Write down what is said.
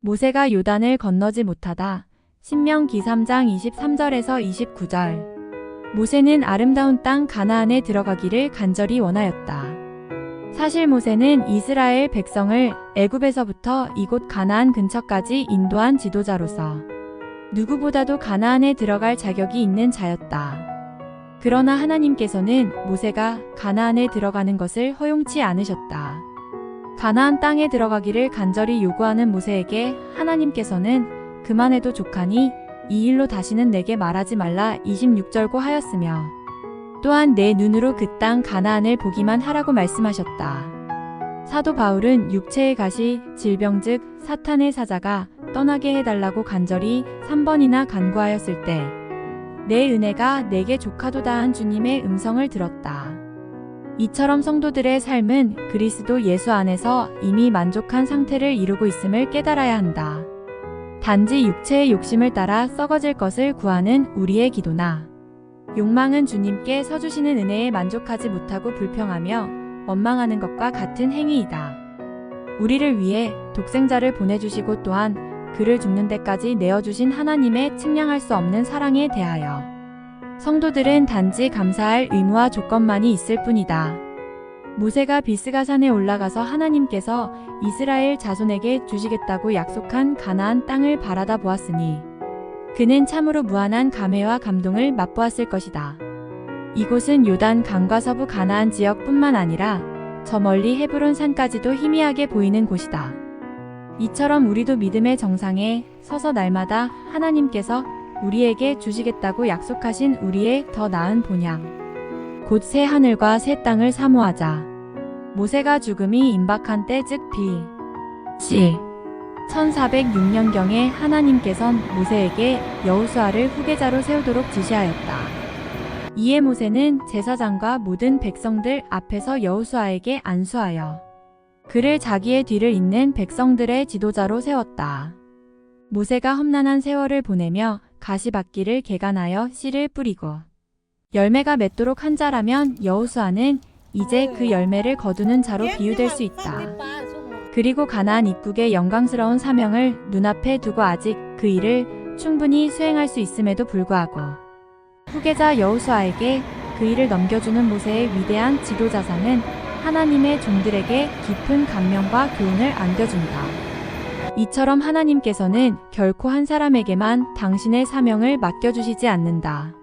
모세가 요단을 건너지 못하다. 신명기 3장 23절에서 29절. 모세는 아름다운 땅 가나안에 들어가기를 간절히 원하였다. 사실 모세는 이스라엘 백성을 애굽에서부터 이곳 가나안 근처까지 인도한 지도자로서 누구보다도 가나안에 들어갈 자격이 있는 자였다. 그러나 하나님께서는 모세가 가나안에 들어가는 것을 허용치 않으셨다. 가나안 땅에 들어가기를 간절히 요구하는 모세에게 하나님께서는 그만해도 족하니 이 일로 다시는 내게 말하지 말라 26절고 하였으며 또한 내 눈으로 그 땅 가나안을 보기만 하라고 말씀하셨다. 사도 바울은 육체의 가시, 질병 즉 사탄의 사자가 떠나게 해달라고 간절히 3번이나 간구하였을 때 내 은혜가 내게 조카도다 한 주님의 음성을 들었다. 이처럼 성도들의 삶은 그리스도 예수 안에서 이미 만족한 상태를 이루고 있음을 깨달아야 한다. 단지 육체의 욕심을 따라 썩어질 것을 구하는 우리의 기도나 욕망은 주님께 서주시는 은혜에 만족하지 못하고 불평하며 원망하는 것과 같은 행위이다. 우리를 위해 독생자를 보내주시고 또한 그를 죽는 데까지 내어주신 하나님의 측량할 수 없는 사랑에 대하여 성도들은 단지 감사할 의무와 조건만이 있을 뿐이다. 모세가 비스가 산에 올라가서 하나님께서 이스라엘 자손에게 주시겠다고 약속한 가나안 땅을 바라다 보았으니 그는 참으로 무한한 감회와 감동을 맛보았을 것이다. 이곳은 요단 강과 서부 가나안 지역뿐만 아니라 저 멀리 헤브론 산까지도 희미하게 보이는 곳이다. 이처럼 우리도 믿음의 정상에 서서 날마다 하나님께서 우리에게 주시겠다고 약속하신 우리의 더 나은 본향. 곧 새 하늘과 새 땅을 사모하자. 모세가 죽음이 임박한 때즉 비. 시. 1406년경에 하나님께선 모세에게 여우수아를 후계자로 세우도록 지시하였다. 이에 모세는 제사장과 모든 백성들 앞에서 여우수아에게 안수하여 그를 자기의 뒤를 잇는 백성들의 지도자로 세웠다. 모세가 험난한 세월을 보내며 가시밭길을 개간하여 씨를 뿌리고 열매가 맺도록 한 자라면 여호수아는 이제 그 열매를 거두는 자로 비유될 수 있다. 그리고 가나안 입국의 영광스러운 사명을 눈앞에 두고 아직 그 일을 충분히 수행할 수 있음에도 불구하고 후계자 여호수아에게 그 일을 넘겨주는 모세의 위대한 지도자상은 하나님의 종들에게 깊은 감명과 교훈을 안겨준다. 이처럼 하나님께서는 결코 한 사람에게만 당신의 사명을 맡겨주시지 않는다.